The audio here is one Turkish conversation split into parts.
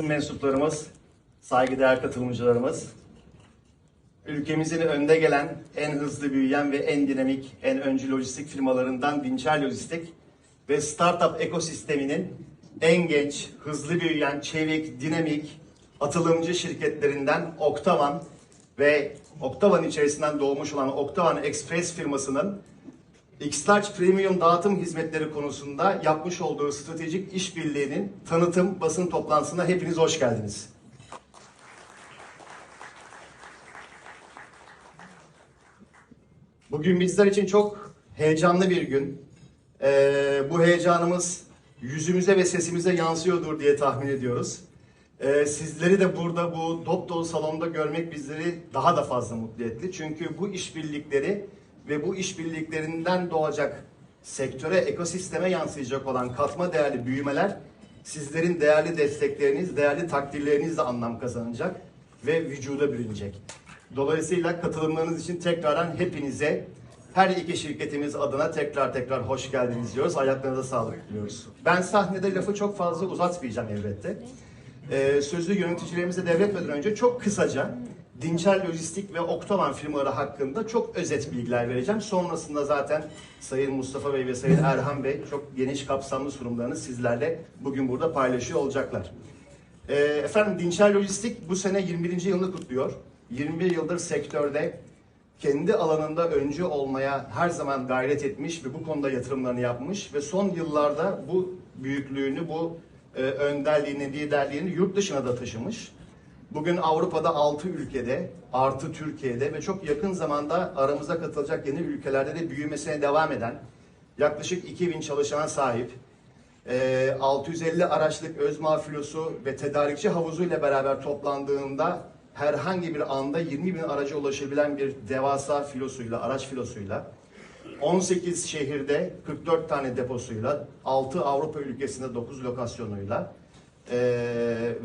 mensuplarımız, saygıdeğer katılımcılarımız, ülkemizin önde gelen, en hızlı büyüyen ve en dinamik, en öncü lojistik firmalarından Dinçer Lojistik ve startup ekosisteminin en genç, hızlı büyüyen, çevik, dinamik, atılımcı şirketlerinden Oktavan ve Oktavan içerisinden doğmuş olan Oktavan Express firmasının X-Large Premium dağıtım hizmetleri konusunda yapmış olduğu stratejik işbirliğinin tanıtım basın toplantısına hepiniz hoş geldiniz. Bugün bizler için çok heyecanlı bir gün. Ee, bu heyecanımız yüzümüze ve sesimize yansıyordur diye tahmin ediyoruz. Ee, sizleri de burada bu dop dolu salonda görmek bizleri daha da fazla mutlu etti. Çünkü bu işbirlikleri ve bu işbirliklerinden doğacak sektöre, ekosisteme yansıyacak olan katma değerli büyümeler sizlerin değerli destekleriniz, değerli takdirlerinizle anlam kazanacak ve vücuda bürünecek. Dolayısıyla katılımlarınız için tekrardan hepinize her iki şirketimiz adına tekrar tekrar hoş geldiniz diyoruz. Ayaklarınıza sağlık diliyoruz. Ben sahnede lafı çok fazla uzatmayacağım elbette. Ee, sözlü yöneticilerimize devretmeden önce çok kısaca Dinçer Lojistik ve Oktoman firmaları hakkında çok özet bilgiler vereceğim. Sonrasında zaten Sayın Mustafa Bey ve Sayın Erhan Bey çok geniş kapsamlı sunumlarını sizlerle bugün burada paylaşıyor olacaklar. Ee, efendim Dinçer Lojistik bu sene 21. yılını kutluyor. 21 yıldır sektörde kendi alanında öncü olmaya her zaman gayret etmiş ve bu konuda yatırımlarını yapmış ve son yıllarda bu büyüklüğünü, bu e, önderliğini, liderliğini yurt dışına da taşımış. Bugün Avrupa'da 6 ülkede, artı Türkiye'de ve çok yakın zamanda aramıza katılacak yeni ülkelerde de büyümesine devam eden yaklaşık 2000 çalışana sahip, e, 650 araçlık özma filosu ve tedarikçi havuzuyla beraber toplandığında herhangi bir anda 20 bin araca ulaşabilen bir devasa filosuyla, araç filosuyla 18 şehirde 44 tane deposuyla, 6 Avrupa ülkesinde 9 lokasyonuyla eee,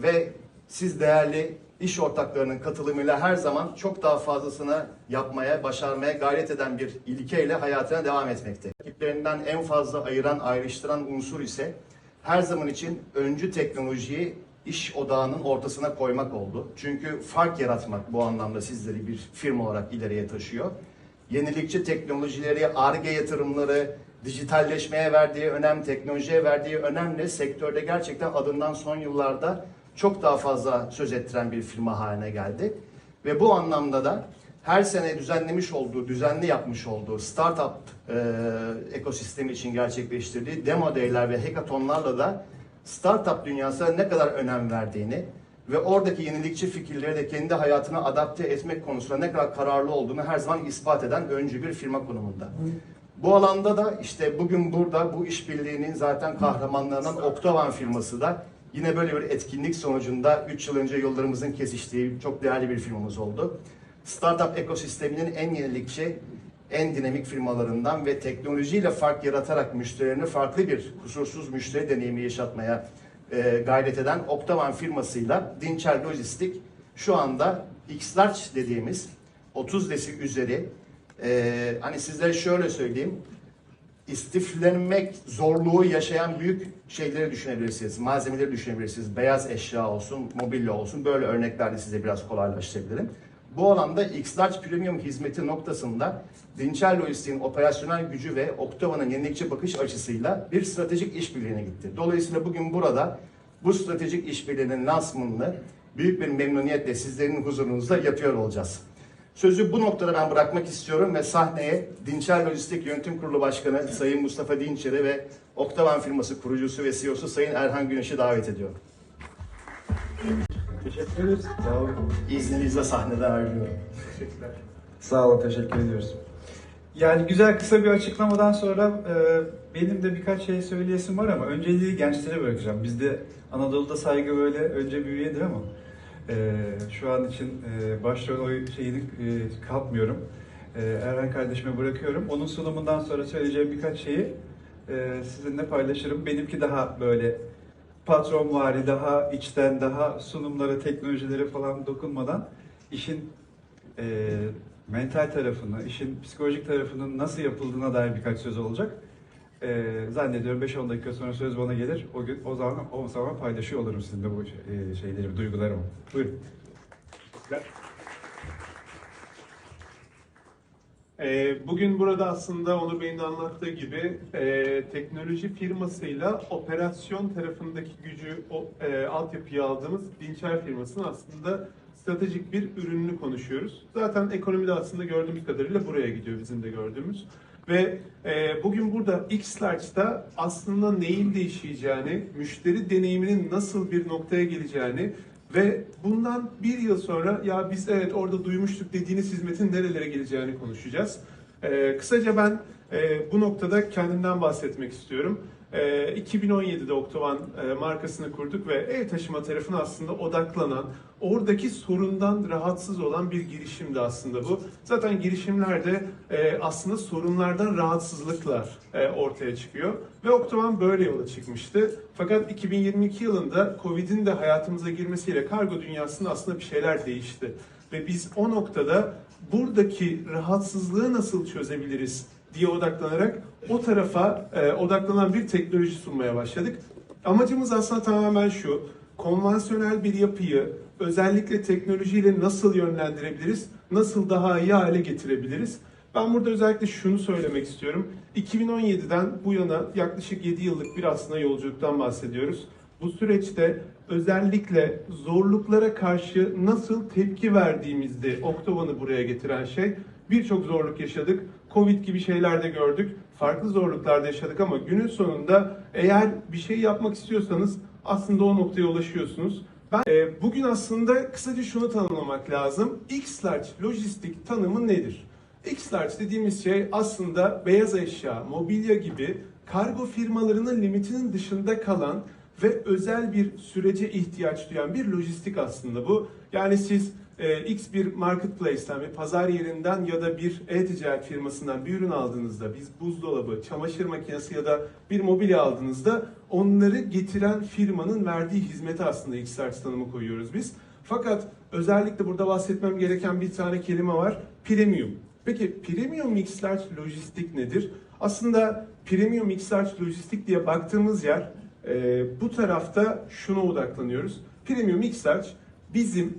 ve siz değerli iş ortaklarının katılımıyla her zaman çok daha fazlasını yapmaya, başarmaya gayret eden bir ilkeyle hayatına devam etmekte. Ekiplerinden en fazla ayıran, ayrıştıran unsur ise her zaman için öncü teknolojiyi iş odağının ortasına koymak oldu. Çünkü fark yaratmak bu anlamda sizleri bir firma olarak ileriye taşıyor. Yenilikçi teknolojileri, ARGE yatırımları, dijitalleşmeye verdiği önem, teknolojiye verdiği önemle sektörde gerçekten adından son yıllarda çok daha fazla söz ettiren bir firma haline geldi. Ve bu anlamda da her sene düzenlemiş olduğu, düzenli yapmış olduğu startup e, ekosistemi için gerçekleştirdiği demo day'ler ve hackathonlarla da startup dünyasına ne kadar önem verdiğini ve oradaki yenilikçi fikirleri de kendi hayatına adapte etmek konusunda ne kadar kararlı olduğunu her zaman ispat eden öncü bir firma konumunda. Bu alanda da işte bugün burada bu işbirliğinin zaten kahramanlarından Oktavan firması da yine böyle bir etkinlik sonucunda 3 yıl önce yollarımızın kesiştiği çok değerli bir firmamız oldu. Startup ekosisteminin en yenilikçi, en dinamik firmalarından ve teknolojiyle fark yaratarak müşterilerine farklı bir kusursuz müşteri deneyimi yaşatmaya e, gayret eden Oktavan firmasıyla Dinçer Lojistik şu anda X-Large dediğimiz 30 desi üzeri e, hani sizlere şöyle söyleyeyim istiflenmek zorluğu yaşayan büyük şeyleri düşünebilirsiniz. Malzemeleri düşünebilirsiniz. Beyaz eşya olsun, mobilya olsun. Böyle örneklerle size biraz kolaylaştırabilirim. Bu alanda X-Large Premium hizmeti noktasında Dinçer Lojistik'in operasyonel gücü ve Oktava'nın yenilikçi bakış açısıyla bir stratejik işbirliğine gitti. Dolayısıyla bugün burada bu stratejik işbirliğinin lansmanını büyük bir memnuniyetle sizlerin huzurunuzda yapıyor olacağız. Sözü bu noktada ben bırakmak istiyorum ve sahneye Dinçer Lojistik Yönetim Kurulu Başkanı Sayın Mustafa Dinçer'i ve Oktavan firması kurucusu ve CEO'su Sayın Erhan Güneş'i davet ediyorum. Teşekkür ederiz. Sağ olun. İzninizle sahneden ayrılıyorum. Sağ olun, teşekkür ediyoruz. Yani güzel kısa bir açıklamadan sonra e, benim de birkaç şey söyleyesim var ama önceliği gençlere bırakacağım. Bizde Anadolu'da saygı böyle önce büyüyedir ama e, şu an için e, başrol o şeyini e, kapmıyorum. E, Erhan kardeşime bırakıyorum. Onun sunumundan sonra söyleyeceğim birkaç şeyi e, sizinle paylaşırım. Benimki daha böyle patronvari, daha içten, daha sunumlara, teknolojilere falan dokunmadan işin e, mental tarafını, işin psikolojik tarafının nasıl yapıldığına dair birkaç söz olacak. E, zannediyorum 5-10 dakika sonra söz bana gelir. O gün o zaman o zaman paylaşıyor olurum sizinle bu şey- e, şeyleri, duygularımı. Buyurun. Ee, Bugün burada aslında Onur Bey'in anlattığı gibi e, teknoloji firmasıyla operasyon tarafındaki gücü, o, e, altyapıya aldığımız Dinçer firmasının aslında stratejik bir ürününü konuşuyoruz. Zaten ekonomide aslında gördüğümüz kadarıyla buraya gidiyor bizim de gördüğümüz. Ve e, bugün burada X-Large'da aslında neyin değişeceğini, müşteri deneyiminin nasıl bir noktaya geleceğini ve bundan bir yıl sonra ya biz evet orada duymuştuk dediğiniz hizmetin nerelere geleceğini konuşacağız. Ee, kısaca ben e, bu noktada kendimden bahsetmek istiyorum. Ee, 2017'de Oktovan e, markasını kurduk ve ev taşıma tarafına aslında odaklanan, oradaki sorundan rahatsız olan bir girişimdi aslında bu. Zaten girişimlerde e, aslında sorunlardan rahatsızlıklar e, ortaya çıkıyor. Ve Oktovan böyle yola çıkmıştı. Fakat 2022 yılında Covid'in de hayatımıza girmesiyle kargo dünyasında aslında bir şeyler değişti. Ve biz o noktada buradaki rahatsızlığı nasıl çözebiliriz diye odaklanarak o tarafa e, odaklanan bir teknoloji sunmaya başladık. Amacımız aslında tamamen şu, konvansiyonel bir yapıyı özellikle teknolojiyle nasıl yönlendirebiliriz, nasıl daha iyi hale getirebiliriz? Ben burada özellikle şunu söylemek istiyorum. 2017'den bu yana yaklaşık 7 yıllık bir aslında yolculuktan bahsediyoruz. Bu süreçte özellikle zorluklara karşı nasıl tepki verdiğimizde Oktovan'ı buraya getiren şey birçok zorluk yaşadık. Covid gibi şeyler de gördük. Farklı zorluklar da yaşadık ama günün sonunda eğer bir şey yapmak istiyorsanız aslında o noktaya ulaşıyorsunuz. Ben e, bugün aslında kısaca şunu tanımlamak lazım. X-Large lojistik tanımı nedir? X-Large dediğimiz şey aslında beyaz eşya, mobilya gibi kargo firmalarının limitinin dışında kalan ve özel bir sürece ihtiyaç duyan bir lojistik aslında bu. Yani siz e, X bir marketplace'ten, bir pazar yerinden ya da bir e-ticaret firmasından bir ürün aldığınızda, biz buzdolabı, çamaşır makinesi ya da bir mobilya aldığınızda onları getiren firmanın verdiği hizmete aslında X-Large tanımı koyuyoruz biz. Fakat özellikle burada bahsetmem gereken bir tane kelime var, premium. Peki Premium Mix Large Lojistik nedir? Aslında Premium Mix Large Lojistik diye baktığımız yer e, bu tarafta şuna odaklanıyoruz. Premium Mix Large bizim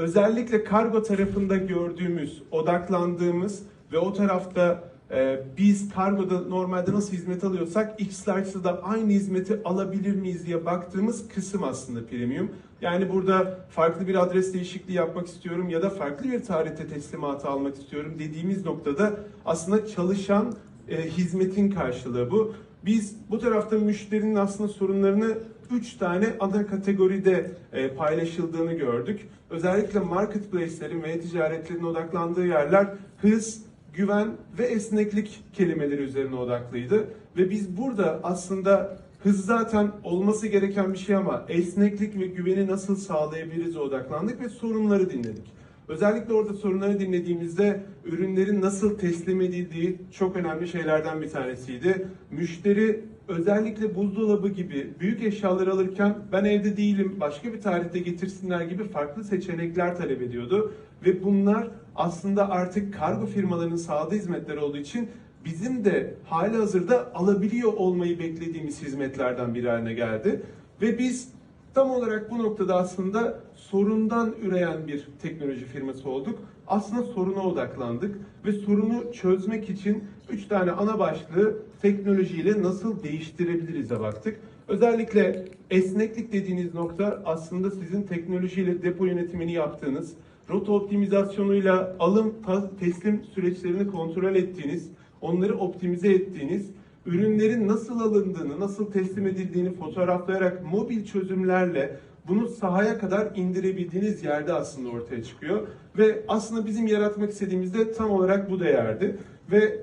özellikle kargo tarafında gördüğümüz, odaklandığımız ve o tarafta e, biz kargoda normalde nasıl hizmet alıyorsak X-Large'da da aynı hizmeti alabilir miyiz diye baktığımız kısım aslında premium. Yani burada farklı bir adres değişikliği yapmak istiyorum ya da farklı bir tarihte teslimatı almak istiyorum dediğimiz noktada aslında çalışan e, hizmetin karşılığı bu. Biz bu tarafta müşterinin aslında sorunlarını 3 tane ana kategoride e, paylaşıldığını gördük. Özellikle marketplace'lerin ve ticaretlerin odaklandığı yerler hız, güven ve esneklik kelimeleri üzerine odaklıydı. Ve biz burada aslında hız zaten olması gereken bir şey ama esneklik ve güveni nasıl sağlayabiliriz odaklandık ve sorunları dinledik. Özellikle orada sorunları dinlediğimizde ürünlerin nasıl teslim edildiği çok önemli şeylerden bir tanesiydi. Müşteri özellikle buzdolabı gibi büyük eşyalar alırken ben evde değilim başka bir tarihte getirsinler gibi farklı seçenekler talep ediyordu. Ve bunlar aslında artık kargo firmalarının sağladığı hizmetler olduğu için bizim de hali hazırda alabiliyor olmayı beklediğimiz hizmetlerden biri haline geldi. Ve biz Tam olarak bu noktada aslında sorundan üreyen bir teknoloji firması olduk. Aslında soruna odaklandık ve sorunu çözmek için üç tane ana başlığı teknolojiyle nasıl değiştirebiliriz'e baktık. Özellikle esneklik dediğiniz nokta aslında sizin teknolojiyle depo yönetimini yaptığınız, rota optimizasyonuyla alım teslim süreçlerini kontrol ettiğiniz, onları optimize ettiğiniz ürünlerin nasıl alındığını, nasıl teslim edildiğini fotoğraflayarak mobil çözümlerle bunu sahaya kadar indirebildiğiniz yerde aslında ortaya çıkıyor. Ve aslında bizim yaratmak istediğimiz de tam olarak bu değerdi. Ve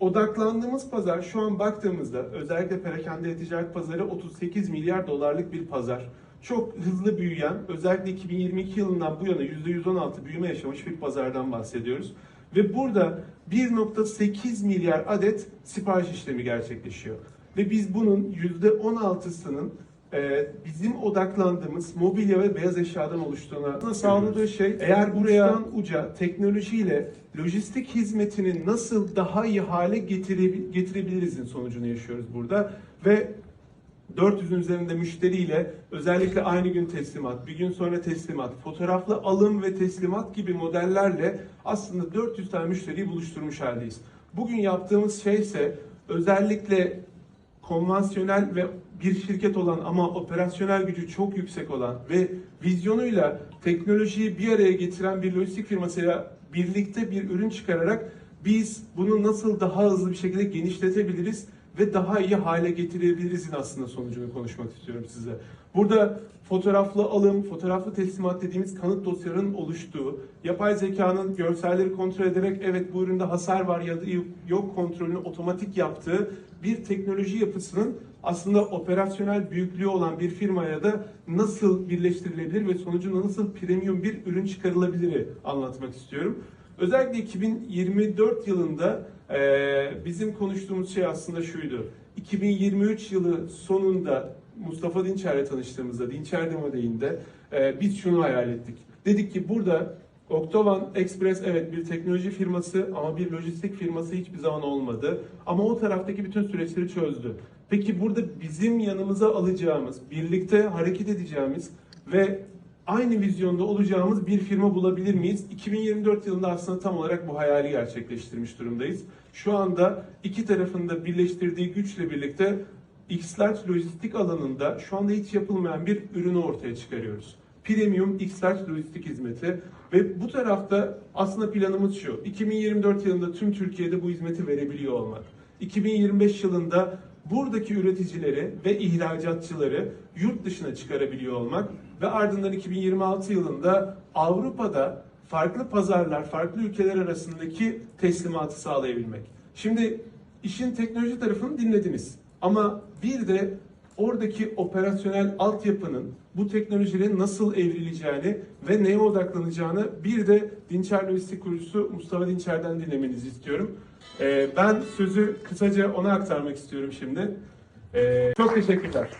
odaklandığımız pazar şu an baktığımızda özellikle perakende ticaret pazarı 38 milyar dolarlık bir pazar. Çok hızlı büyüyen, özellikle 2022 yılından bu yana %116 büyüme yaşamış bir pazardan bahsediyoruz. Ve burada 1.8 milyar adet sipariş işlemi gerçekleşiyor. Ve biz bunun %16'sının e, bizim odaklandığımız mobilya ve beyaz eşyadan oluştuğuna sağladığı şey eğer buraya uca teknolojiyle lojistik hizmetini nasıl daha iyi hale getire- getirebilirizin sonucunu yaşıyoruz burada ve 400'ün üzerinde müşteriyle özellikle aynı gün teslimat, bir gün sonra teslimat, fotoğraflı alım ve teslimat gibi modellerle aslında 400 tane müşteriyi buluşturmuş haldeyiz. Bugün yaptığımız şey ise özellikle konvansiyonel ve bir şirket olan ama operasyonel gücü çok yüksek olan ve vizyonuyla teknolojiyi bir araya getiren bir lojistik firmasıyla birlikte bir ürün çıkararak biz bunu nasıl daha hızlı bir şekilde genişletebiliriz ve daha iyi hale getirebilirizin aslında sonucunu konuşmak istiyorum size. Burada fotoğraflı alım, fotoğraflı teslimat dediğimiz kanıt dosyalarının oluştuğu, yapay zekanın görselleri kontrol ederek evet bu üründe hasar var ya da yok kontrolünü otomatik yaptığı bir teknoloji yapısının aslında operasyonel büyüklüğü olan bir firmaya da nasıl birleştirilebilir ve sonucunda nasıl premium bir ürün çıkarılabilir anlatmak istiyorum. Özellikle 2024 yılında eee, bizim konuştuğumuz şey aslında şuydu. 2023 yılı sonunda Mustafa Dinçer'le tanıştığımızda, Dinçer Demo Day'inde eee, biz şunu hayal ettik. Dedik ki burada Octovan Express evet bir teknoloji firması ama bir lojistik firması hiçbir zaman olmadı. Ama o taraftaki bütün süreçleri çözdü. Peki burada bizim yanımıza alacağımız, birlikte hareket edeceğimiz ve aynı vizyonda olacağımız bir firma bulabilir miyiz? 2024 yılında aslında tam olarak bu hayali gerçekleştirmiş durumdayız. Şu anda iki tarafında birleştirdiği güçle birlikte X-Large lojistik alanında şu anda hiç yapılmayan bir ürünü ortaya çıkarıyoruz. Premium X-Large lojistik hizmeti ve bu tarafta aslında planımız şu. 2024 yılında tüm Türkiye'de bu hizmeti verebiliyor olmak. 2025 yılında buradaki üreticileri ve ihracatçıları yurt dışına çıkarabiliyor olmak ve ardından 2026 yılında Avrupa'da farklı pazarlar, farklı ülkeler arasındaki teslimatı sağlayabilmek. Şimdi işin teknoloji tarafını dinlediniz. Ama bir de oradaki operasyonel altyapının bu teknolojilerin nasıl evrileceğini ve neye odaklanacağını bir de Dinçer Lojistik kurucusu Mustafa Dinçer'den dinlemenizi istiyorum. Ee, ben sözü kısaca ona aktarmak istiyorum şimdi. Ee, çok teşekkürler.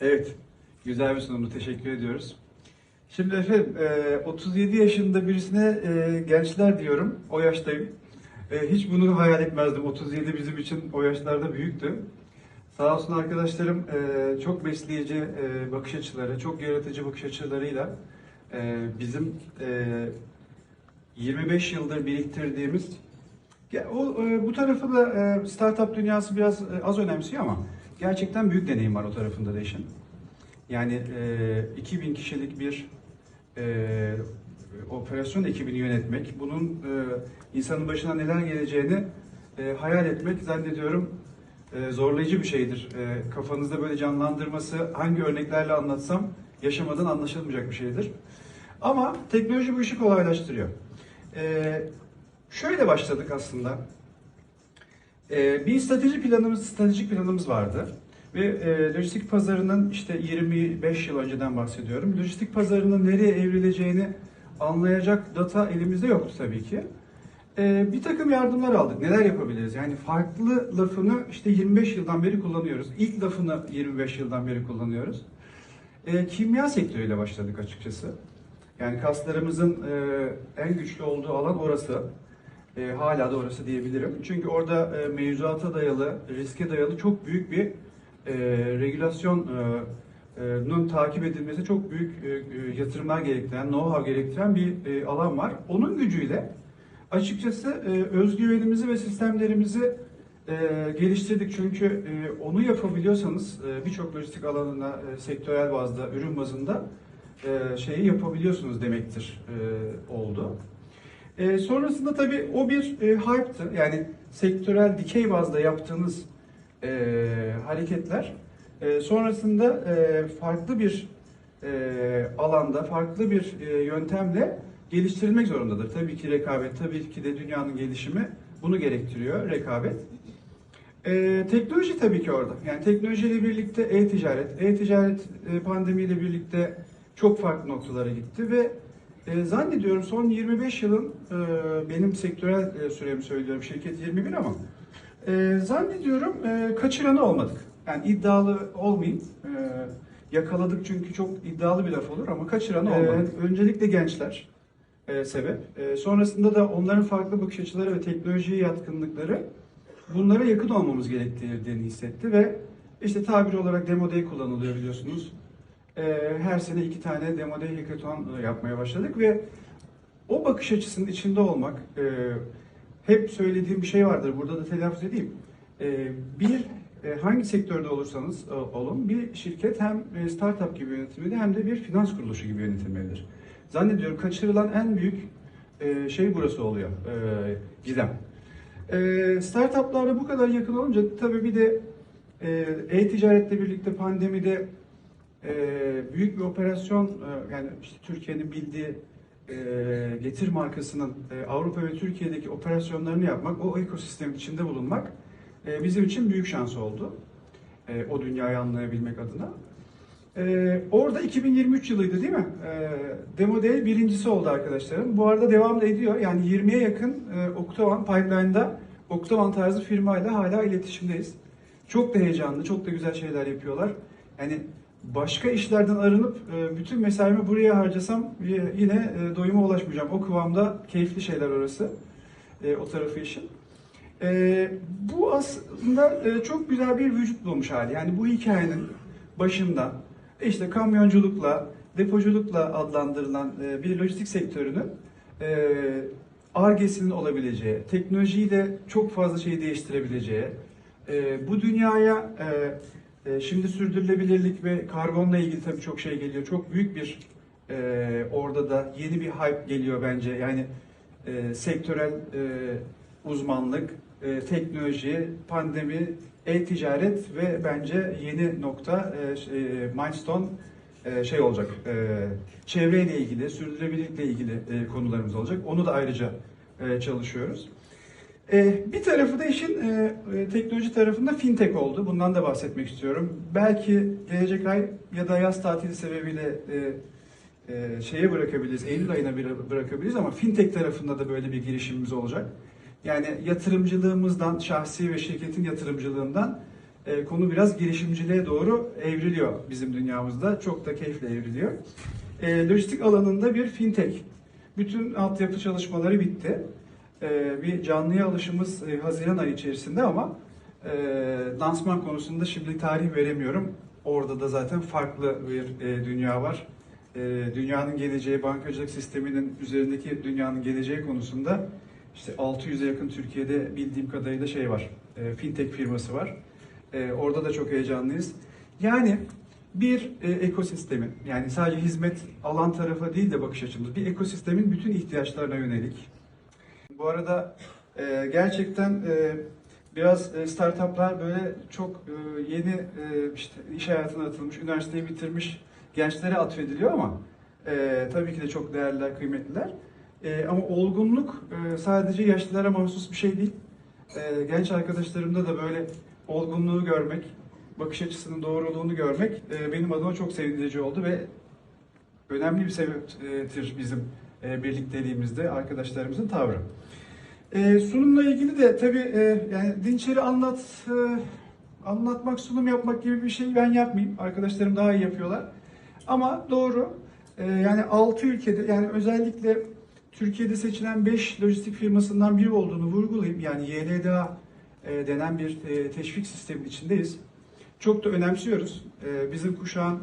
Evet, güzel bir sunumdu. Teşekkür ediyoruz. Şimdi efendim, e, 37 yaşında birisine e, gençler diyorum. O yaştayım. E, Hiç bunu hayal etmezdim. 37 bizim için o yaşlarda büyüktü. Sağ olsun arkadaşlarım e, çok besleyici e, bakış açıları, çok yaratıcı bakış açılarıyla e, bizim e, 25 yıldır biriktirdiğimiz ya o e, bu tarafı da e, startup dünyası biraz e, az önemsiyor ama gerçekten büyük deneyim var o tarafında da işin. Yani e, 2000 kişilik bir e, operasyon ekibini yönetmek, bunun e, insanın başına neler geleceğini e, hayal etmek zannediyorum e, zorlayıcı bir şeydir. E, kafanızda böyle canlandırması hangi örneklerle anlatsam yaşamadan anlaşılmayacak bir şeydir. Ama teknoloji bu işi kolaylaştırıyor. E, şöyle başladık aslında. E, bir strateji planımız, stratejik planımız vardı. Ve e, lojistik pazarının işte 25 yıl önceden bahsediyorum. Lojistik pazarının nereye evrileceğini anlayacak data elimizde yoktu tabii ki. E, bir takım yardımlar aldık. Neler yapabiliriz? Yani farklı lafını işte 25 yıldan beri kullanıyoruz. İlk lafını 25 yıldan beri kullanıyoruz. E, kimya sektörüyle başladık açıkçası. Yani kaslarımızın e, en güçlü olduğu alan orası. E, hala da orası diyebilirim. Çünkü orada e, mevzuata dayalı, riske dayalı çok büyük bir e, regülasyonun takip edilmesi çok büyük e, e, yatırımlar gerektiren, know-how gerektiren bir e, alan var. Onun gücüyle açıkçası e, özgüvenimizi ve sistemlerimizi e, geliştirdik. Çünkü e, onu yapabiliyorsanız e, birçok lojistik alanına e, sektörel bazda, ürün bazında e, şeyi yapabiliyorsunuz demektir e, oldu. E, sonrasında tabii o bir e, hype'tı. Yani sektörel dikey bazda yaptığınız e, hareketler e, sonrasında e, farklı bir e, alanda, farklı bir e, yöntemle geliştirilmek zorundadır. Tabii ki rekabet, tabii ki de dünyanın gelişimi bunu gerektiriyor, rekabet. E, teknoloji tabii ki orada. Yani teknolojiyle birlikte e-ticaret, e-ticaret pandemiyle birlikte çok farklı noktalara gitti ve zannediyorum son 25 yılın benim sektörel süremi söylüyorum şirket 21 ama Ee, zannediyorum e, kaçıranı olmadık. Yani iddialı olmayayım. Ee, yakaladık çünkü çok iddialı bir laf olur ama kaçıranı olmadık. öncelikle gençler e, sebep. E, sonrasında da onların farklı bakış açıları ve teknolojiye yatkınlıkları bunlara yakın olmamız gerektiğini hissetti ve işte tabir olarak Demo Day kullanılıyor biliyorsunuz. E, her sene iki tane Demo Day hackathon yapmaya başladık ve o bakış açısının içinde olmak, e, hep söylediğim bir şey vardır, burada da telaffuz edeyim. E, bir, e, hangi sektörde olursanız e, olun, bir şirket hem e, startup gibi yönetilmeli hem de bir finans kuruluşu gibi yönetilmelidir. Zannediyorum kaçırılan en büyük e, şey burası oluyor, e, gizem. E, startuplarla bu kadar yakın olunca tabii bir de e, e-ticaretle birlikte pandemide e, büyük bir operasyon, e, yani işte Türkiye'nin bildiği e, Getir markasının e, Avrupa ve Türkiye'deki operasyonlarını yapmak, o ekosistemin içinde bulunmak e, bizim için büyük şans oldu. E, o dünyayı anlayabilmek adına. E, orada 2023 yılıydı değil mi? E, Demo Day birincisi oldu arkadaşlarım. Bu arada devam da ediyor. Yani 20'ye yakın e, Octavan Pipeline'da Octavan tarzı firmayla hala iletişimdeyiz. Çok da heyecanlı, çok da güzel şeyler yapıyorlar. Yani başka işlerden arınıp e, bütün mesaimi buraya harcasam yine e, doyuma ulaşmayacağım. O kıvamda keyifli şeyler orası. E, o tarafı işin. E, bu aslında e, çok güzel bir vücut bulmuş hali. Yani bu hikayenin başında işte kamyonculukla, depoculukla adlandırılan e, bir lojistik sektörünün e, argesinin olabileceği, teknolojiyle çok fazla şeyi değiştirebileceği, e, bu dünyaya e, e, şimdi sürdürülebilirlik ve karbonla ilgili tabii çok şey geliyor. Çok büyük bir e, orada da yeni bir hype geliyor bence. Yani e, sektörel e, uzmanlık, e, teknoloji, pandemi, e-ticaret ve bence yeni nokta e, ş- e, milestone e, şey olacak. E, çevreyle ilgili, sürdürülebilirlikle ilgili konularımız olacak. Onu da ayrıca çalışıyoruz. Bir tarafı da işin teknoloji tarafında fintech oldu. Bundan da bahsetmek istiyorum. Belki gelecek ay ya da yaz tatili sebebiyle e, şeye bırakabiliriz, Eylül ayına bırakabiliriz ama fintech tarafında da böyle bir girişimimiz olacak. Yani yatırımcılığımızdan, şahsi ve şirketin yatırımcılığından e, konu biraz girişimciliğe doğru evriliyor bizim dünyamızda. Çok da keyifle evriliyor. E, lojistik alanında bir fintech. Bütün altyapı çalışmaları bitti. E, bir canlıya alışımız e, Haziran ayı içerisinde ama e, lansman konusunda şimdi tarih veremiyorum. Orada da zaten farklı bir e, dünya var. E, dünyanın geleceği, bankacılık sisteminin üzerindeki dünyanın geleceği konusunda işte 600'e yakın Türkiye'de bildiğim kadarıyla şey var. E, fintech firması var. E, orada da çok heyecanlıyız. Yani bir e, ekosistemin yani sadece hizmet alan tarafa değil de bakış açımız bir ekosistemin bütün ihtiyaçlarına yönelik. Bu arada e, gerçekten e, biraz e, startuplar böyle çok e, yeni e, işte iş hayatına atılmış, üniversiteyi bitirmiş gençlere atfediliyor ama e, tabii ki de çok değerliler, kıymetliler. E, ama olgunluk e, sadece yaşlılara mahsus bir şey değil. E, genç arkadaşlarımda da böyle olgunluğu görmek, bakış açısının doğruluğunu görmek e, benim adıma çok sevindirici oldu ve önemli bir sebeptir bizim e, birlikteliğimizde arkadaşlarımızın tavrı. E, sunumla ilgili de tabii yani Dinçer'i anlat anlatmak, sunum yapmak gibi bir şey ben yapmayayım. Arkadaşlarım daha iyi yapıyorlar. Ama doğru. Yani 6 ülkede yani özellikle Türkiye'de seçilen 5 lojistik firmasından biri olduğunu vurgulayayım. Yani YLDA e, denen bir e, teşvik sistemin içindeyiz. Çok da önemsiyoruz. E, bizim kuşağın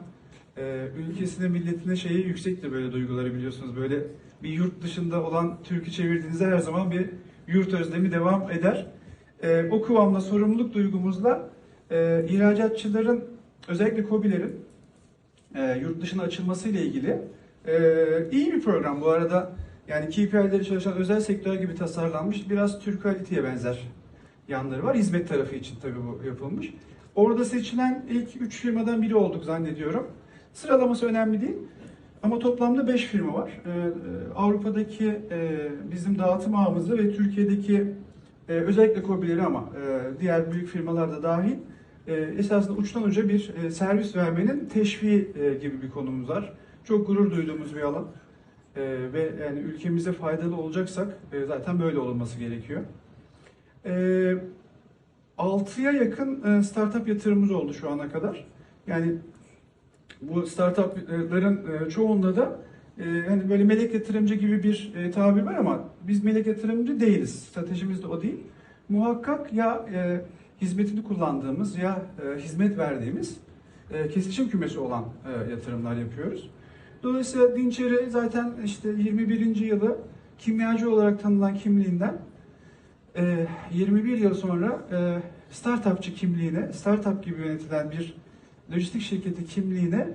e, ülkesine, milletine şeyi yüksektir böyle duyguları biliyorsunuz. Böyle bir yurt dışında olan Türk'ü çevirdiğinizde her zaman bir yurt özlemi devam eder. O kıvamda sorumluluk duygumuzla ihracatçıların özellikle KOBİ'lerin e, yurt dışına açılması ile ilgili iyi bir program. Bu arada yani KPI'leri çalışan özel sektör gibi tasarlanmış. Biraz Türk Kalite'ye benzer yanları var. Hizmet tarafı için tabii bu yapılmış. Orada seçilen ilk 3 firmadan biri olduk zannediyorum. Sıralaması önemli değil. Ama toplamda 5 firma var. Ee, e, Avrupa'daki e, bizim dağıtım ağımızda ve Türkiye'deki e, özellikle KOBİ'leri ama e, diğer büyük firmalar da dahil e, esasında uçtan uca bir e, servis vermenin teşviği e, gibi bir konumuz var. Çok gurur duyduğumuz bir alan. E, ve yani ülkemize faydalı olacaksak e, zaten böyle olması gerekiyor. E, 6'ya yakın e, startup yatırımımız oldu şu ana kadar. Yani bu startupların e, çoğunda da e, hani böyle melek yatırımcı gibi bir e, tabir var ama biz melek yatırımcı değiliz. Stratejimiz de o değil. Muhakkak ya e, hizmetini kullandığımız ya e, hizmet verdiğimiz e, kesişim kümesi olan e, yatırımlar yapıyoruz. Dolayısıyla Dinçeri zaten işte 21. yılı kimyacı olarak tanınan kimliğinden e, 21 yıl sonra e, startupçı kimliğine, startup gibi yönetilen bir lojistik şirketi kimliğine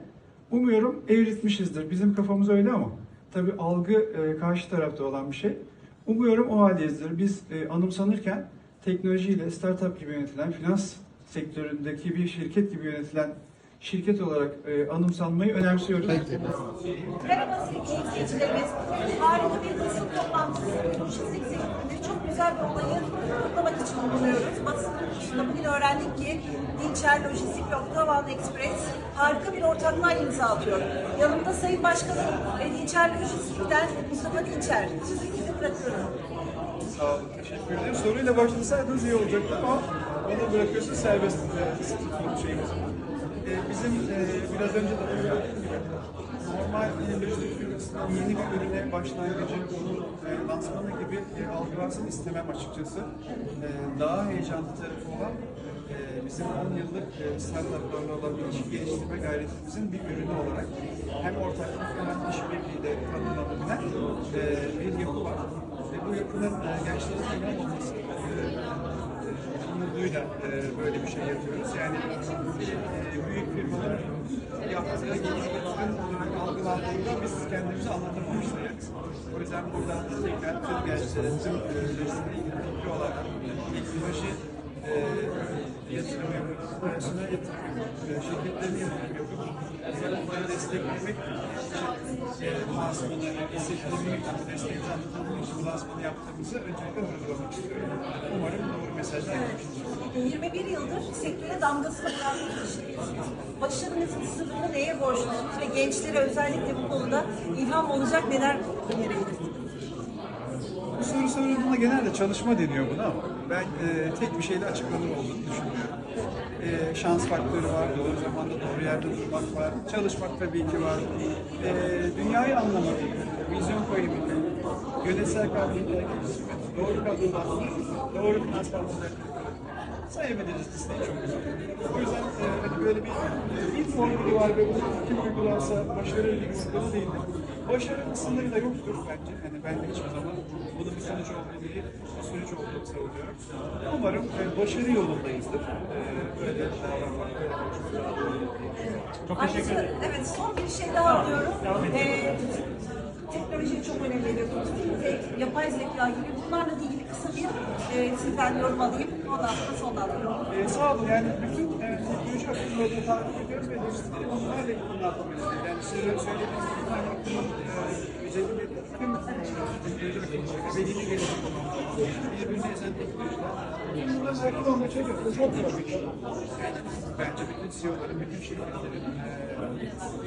umuyorum evritmişizdir. Bizim kafamız öyle ama tabii algı e, karşı tarafta olan bir şey. Umuyorum o haldeyizdir. Biz e, anımsanırken teknolojiyle startup gibi yönetilen, finans sektöründeki bir şirket gibi yönetilen şirket olarak e, anımsanmayı önemsiyoruz. Merhaba sevgili izleyicilerimiz. Harika bir basın toplantısı. Çok güzel bir olayı kutlamak için bulunuyoruz. Basın bugün öğrendik ki Dinçer Lojistik ve Otoban Express harika bir ortaklığa imza atıyor. Yanımda Sayın Başkanım ve Dinçer Lojistik'ten Mustafa Dinçer. Size bırakıyorum. Sağ olun, teşekkür ederim. Soruyla başlasaydınız iyi olacaktı ama bana bırakıyorsun serbest e. E, bizim e, biraz önce de normal yeni bir ürüne başlangıcı, onun e, lansmanı gibi e, algılansın istemem açıkçası. Daha heyecanlı tarafı olan bizim 10 yıllık startuplarla olan ilişki geliştirme gayretimizin bir ürünü olarak hem ortaklık hem işbirliği de tanımlanabilen bir yapı var. Ve bu yapının gençlerin olması umuduyla e, böyle bir şey yapıyoruz. Yani e, büyük firmalar yaptığı ürün olarak algılandığında biz kendimizi anlatamamış sayarız. O yüzden buradan tekrar tüm gençlere, tüm e, lojistikle ilgili olarak teknoloji e, yatırım yapıp, personel yatırım yapıp, şirketlerine yatırım yapıp, onları desteklemek lansmanı, anlatabilmek için lansmanı yaptığımızı öncelikle vurgulamak istiyorum. Umarım doğru mesajlar geçmiştir. 21 yıldır sektöre damgasını vuran bir kişisiniz. Başarınızın sırrını neye borçlusunuz ve gençlere özellikle bu konuda ilham olacak neler önerebilirsiniz? Bu soru sorulduğunda genelde çalışma deniyor buna ama ben e, tek bir şeyle açıklanır olduğunu düşünmüyorum. E, şans faktörü var, doğru zamanda doğru yerde durmak var, çalışmak tabii ki var. E, dünyayı anlamak, vizyon koyabilmek, yönetsel kabiliyetleri geliştirmek, doğru kadrolar, doğru finansmanlar sayabiliriz listeyi çok güzel. O yüzden e, hani böyle bir bir formülü var ve bunu kim uygularsa başarı ile sınırı değildir. Başarının sınırı da yoktur bence. Hani ben de hiçbir zaman bunun bir sonuç olduğu değil, bir süreç olduğunu savunuyorum. Umarım e, başarı yolundayızdır. E, böyle davranmak, böyle konuşmak. Çok teşekkür ederim. Evet, son bir şey daha alıyorum. Ee, teknolojiye çok önem veriyorsunuz. Fintech, yapay zeka gibi bunlarla ilgili kısa bir e, sizden yorum alayım. Ondan sonra sonlandırıyorum. Ee, sağ olun. Yani bütün e, teknoloji akımlarını takip ediyoruz ve lojistikleri bunlarla ilgili yapmıyoruz. Yani sizin söylediğiniz e, bir tüm e, teknoloji bunların hakim olmaya çalışıyoruz. Çok. Yani bence bütün CEO'ların, bütün şirketlerin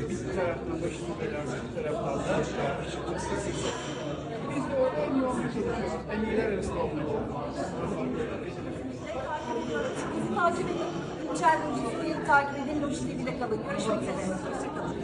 bir taraftan başını belarsa bir taraftan da açıkçası biz de orada en iyi olmaya çalışıyoruz. En iyiler arasında olmaya çalışıyoruz. Bizi takip edin. İçeride takip edin. Lojistik ile kalın. Görüşmek üzere. Hoşçakalın.